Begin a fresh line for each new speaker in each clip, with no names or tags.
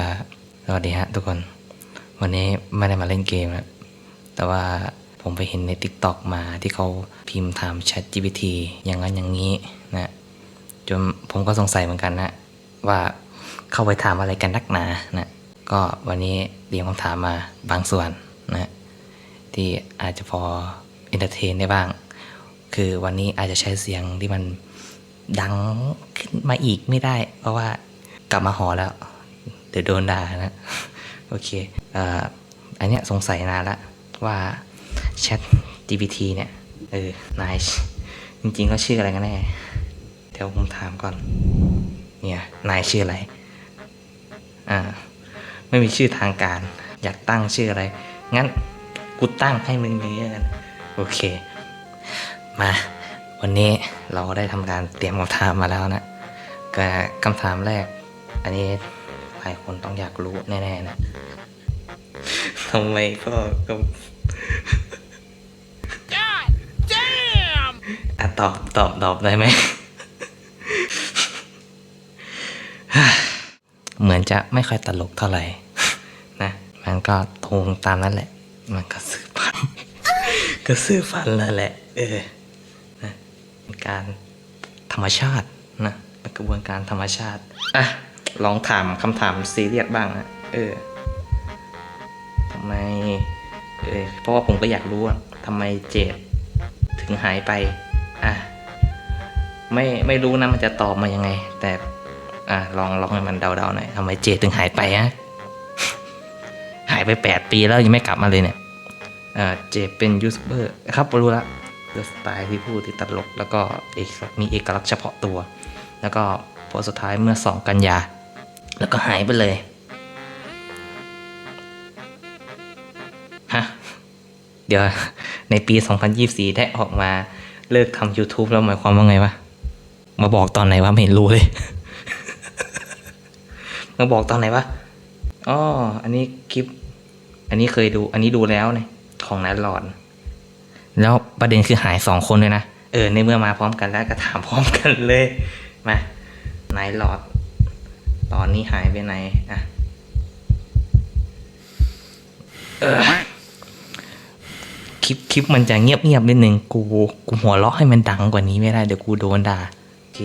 อ่าสวัสดีฮะทุกคน วันนี้ไม่ได้มาเล่นเกมนะแต่ว่าผมไปเห็นใน t ิ k t o k มาที่เขาพิมพ์ถาม Chat GPT อย่างนั้นอย่างนี้นะจนผมก็สงสัยเหมือนกันนะว่าเข้าไปถามอะไรกันนักหนานะก็วันนี้เตรียงคำถามมาบางส่วนนะที่อาจจะพอเอนเตอร์เทนได้บ้าง คือวันนี้อาจจะใช้เสียงที่มันดังขึ้นมาอีกไม่ได้ เพราะว่ากลับมาหอแล้ว เดี๋ยวโดนด่านะ โอเคออันเนี้ยสงสัยนานละว่า Chat GPT เนี่ย เออนายจริงๆก็ชื่ออะไรกันแน่ เดี๋ยวผมถามก่อน เนี่ย นายชื่ออะไร อ่า ไม่มีชื่อทางการ อยากตั้งชื่ออะไร งั้นกูตั้งให้มึงนี้กันโอเค มา วันนี้เราได้ทำการเตรียมคำถามมาแล้วนะก็คำถามแรก อันนี้ หลายคนต้องอยากรู้แน่ๆนะทำไมก็ก็อะตอบตอบตอบได้ไหม เหมือนจะไม่ค่อยตลกเท่าไหร่ นะ มันก็ทงตามนั้นแหละ มันก็ซื้อฟัน ก็ซื้อฟันแล้วแหละ เออ นะเป็นการธรรมชาตินะเป็นกระบวนการธรรมชาติ อะ ลองถามคำถามซีเรียสบ้างนะเออทำไมเออเพราะว่าผมก็อยากรู้อะทำไมเจดถึงหายไป อะไม่ไม่รู้นะมันจะตอบมายังไง แต่อะลองลองให้มันเดาๆหน่อยทำไมเจดถึงหายไปอะหายไปแปดปีแล้วยังไม่กลับมาเลยเนี่ยอ่าเจดเป็นยูทูบเบอร์ครับรู้ละเลือกสไตล์ที่พูดที่ตลก แล้วก็มีเอกลักษณ์เฉพาะตัว แล้วก็พอสุดท้ายเมื่อ 2 กันยา แล้วก็หายไปเลย ฮะ เดี๋ยวในปี 2024 ได้ออกมาเลิกทำ YouTube แล้วหมายความว่าไงวะ มาบอกตอนไหนวะไม่เห็นรู้เลย มาบอกตอนไหนวะอ๋ออันนี้คลิป อันนี้เคยดู อันนี้ดูแล้วเนี่ยของนัดหลอน แล้วประเด็นคือหายสองคนเลยนะ เออ ในเมื่อมาพร้อมกันแล้วก็ถามพร้อมกันเลย มา นายหลอด ตอนนี้หายไปไหนอะเออคลิปคลิปมันจะเงียบเงียบๆนิดนึงกูกูหัวเราะให้มันดังกว่านี้ไม่ได้เดี๋ยวกูโดนด่าโอเค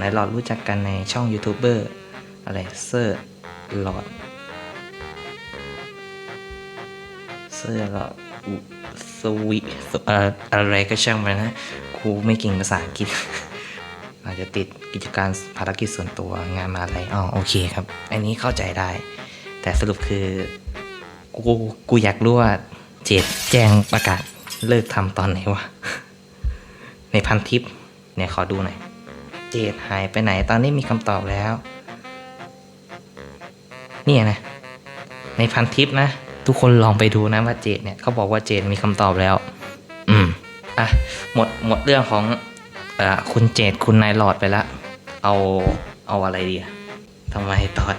นายหลอดรู้จักกันในช่องยูทูบเบอร์อะไรเซอร์หลอดเสื้อก็อุสวิเอ่ออะไรก็ช่างมันนะครูไม่เก่งภาษาอังกฤษอา จจะติดกิจการภารกิจส่วนตัวงานมาอะไรอ๋อโอเคครับ อันนี้เข้าใจได้ แต่สรุปคือ กูกูอยากรู้ว่าเจดแจ้งประกาศเลิกทำตอนไหนวะ ในพันทิปเนี่ยขอดูหน่อย เจดหายไปไหนตอนนี้มีคำตอบแล้ว เนี่ยนะ ในพันทิปนะ ทุกคนลองไปดูนะว่าเจดเนี่ยเขาบอกว่าเจดมีคำตอบแล้ว อืม อะ หมดหมดเรื่องของ อ่อคุณเจดคุณนายหลอดไปละ เอาเอาอะไรดีอะทำไมตอน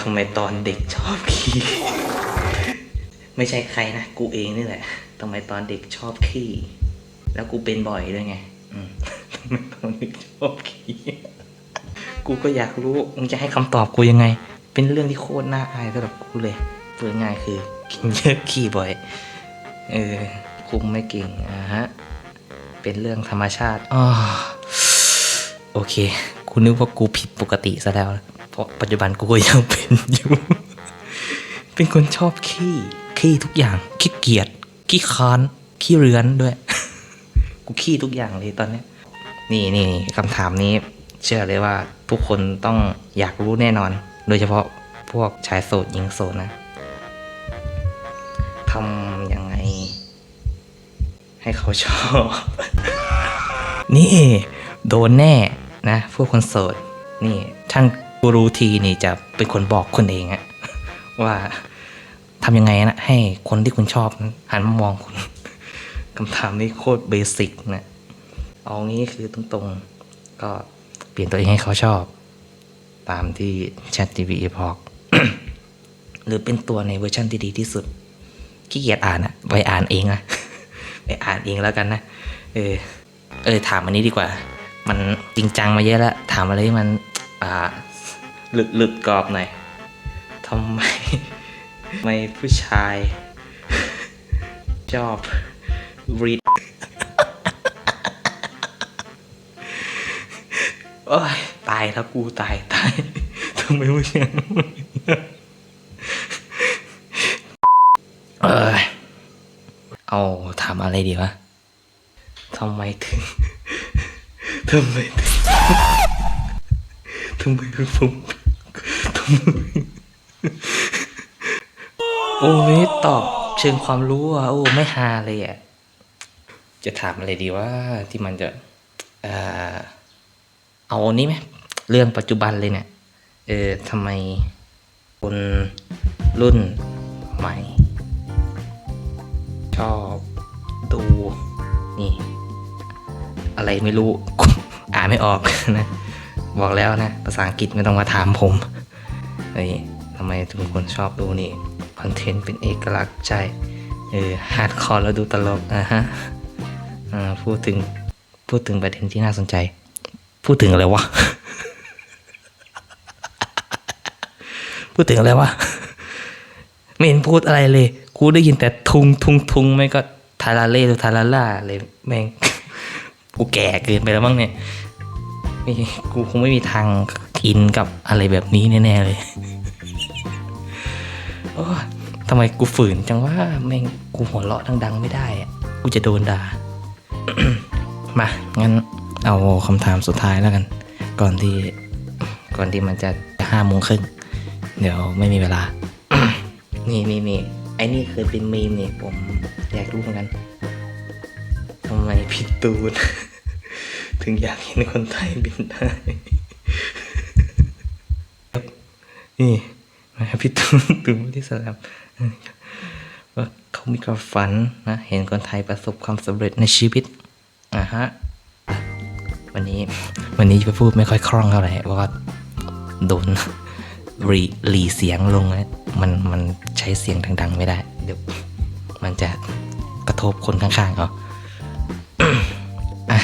ทำไมตอนเด็กชอบขี้ไม่ใช่ใครนะ กูเองนี่แหละทำไมตอนเด็กชอบขี้แล้วกูเป็นบ่อยด้วยไงอืมทำไมตอนเด็กชอบขี้กูก็อยากรู้มึงจะให้คำตอบกูยังไง เป็นเรื่องที่โคตรน่าอายสำหรับกูเลยเพื่อง่ายคือกินเยอะขี้บ่อยเออคุมไม่เก่งอะฮะ เป็นเรื่องธรรมชาติอ๋อโอเค กูนึกว่ากูผิดปกติซะแล้ว เพราะปัจจุบันกูก็ยังเป็นอยู่ เป็นคนชอบขี้ ขี้ทุกอย่าง ขี้เกียจ ขี้ค้าน ขี้เรือนด้วย กูขี้ทุกอย่างเลยตอนเนี้ยนี่นี่คำถามนี้ เชื่อเลยว่าทุกคนต้องอยากรู้แน่นอน โดยเฉพาะพวกชายโสดหญิงโสดนะ ให้เขาชอบ นี่โดนแน่นะพวกคนโสดนี่ท่านกูรูทีนี่จะเป็นคนบอกคุณเองอะว่าทำยังไงนะให้คนที่คุณชอบนั้นหันมามองคุณคำถามนี้โคตรเบสิกนะเอางี้คือตรงๆ ก็เปลี่ยนตัวเองให้เขาชอบ ตามที่ Chat GPT บอกหรือเป็นตัวในเวอร์ชันที่ดีที่สุดขี้เกียจอ่านอะไปอ่านเองนะ ไปอ่านเองแล้วกันนะ เออ เออ ถามอันนี้ดีกว่า มันจริงจังมาเยอะแล้ว ถามอะไรที่มัน อ่า หลุดหลุดกรอบหน่อยทำไมทำไมผู้ชาย ชอบรีดโอ้ย ตายแล้วกูตาย ตายทำไมไม่ใช่เออ เอาถามอะไรดีวะทำไมถึงทำไมถึงทำไมถึงผมทำไมโอ้ไม่ตอบเชิงความรู้อะโอ้ไม่ฮาเลยอะจะถามอะไรดีว่าที่มันจะเออเอาอันนี้ไหมเรื่องปัจจุบันเลยเนี่ยเออทำไมคนรุ่นใหม่ ชอบดู นี่ อะไรไม่รู้ อ่านไม่ออกนะ บอกแล้วนะ ภาษาอังกฤษไม่ต้องมาถามผมเฮ้ยทำไมทุกคนชอบดูนี่ คอนเทนต์เป็นเอกลักษณ์ใช่ เออฮาร์ดคอร์แล้วดูตลกอะฮะพูดถึง พูดถึงประเด็นที่น่าสนใจ พูดถึงอะไรวะ พูดถึงอะไรวะ ไม่เห็นพูดอะไรเลย กูได้ยินแต่ทุงทุงทุงไม่ก็ทาราเล่หรือทาราล่าเลยแม่งกูแก่เกินไปแล้วมั้งเนี่ยม่กูคงไม่มีทางอินกับอะไรแบบนี้แน่ๆเลยโอ้ทำไมกูฝืนจังว่าแม่งกูหัวเราะดัง ๆ ไม่ได้อะกูจะโดนด่า มา งั้นเอาคำถามสุดท้ายแล้วกัน ก่อนที่ ก่อนที่มันจะห้าโมงครึ่ง เดี๋ยวไม่มีเวลา นี่นี่นี่ ไอ้นี่เคยเป็นมีมนี่ยผมอยากรู้เหมือนกันทำไมพี่ตูน ถึงอยากเห็นคนไทยบินได้ นี่นะพี่ตูนตูนที่สลับว่าเขามีความฝันนะ เห็นคนไทยประสบความสำเร็จในชีวิตอะฮะ วันนี้วันนี้จะพูดไม่ค่อยคล่องเท่าไหร่เพราะว่าโดนรีหลีเสียงลงนะ มันมันใช้เสียงดังๆ ไม่ได้ เดี๋ยว มันจะกระทบคนข้างๆเอาอะ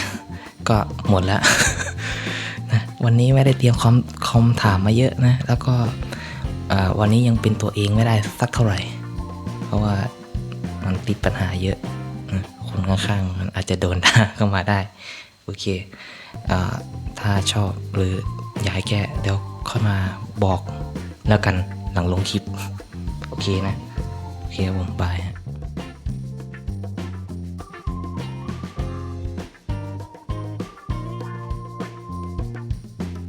ก็หมดแล้วนะวันนี้ไม่ได้เตรียมคอมคอมถามมาเยอะนะ แล้วก็วันนี้ยังเป็นตัวเองไม่ได้สักเท่าไหร่ เพราะว่ามันติดปัญหาเยอะคนข้างๆมันอาจจะโดนด่าเข้ามาได้ โอเคอ่าถ้าชอบหรืออยากให้แก้เดี๋ยวค่อยมาบอกแล้วกัน หลังลงคลิป โอเคนะ โอเคครับผมบาย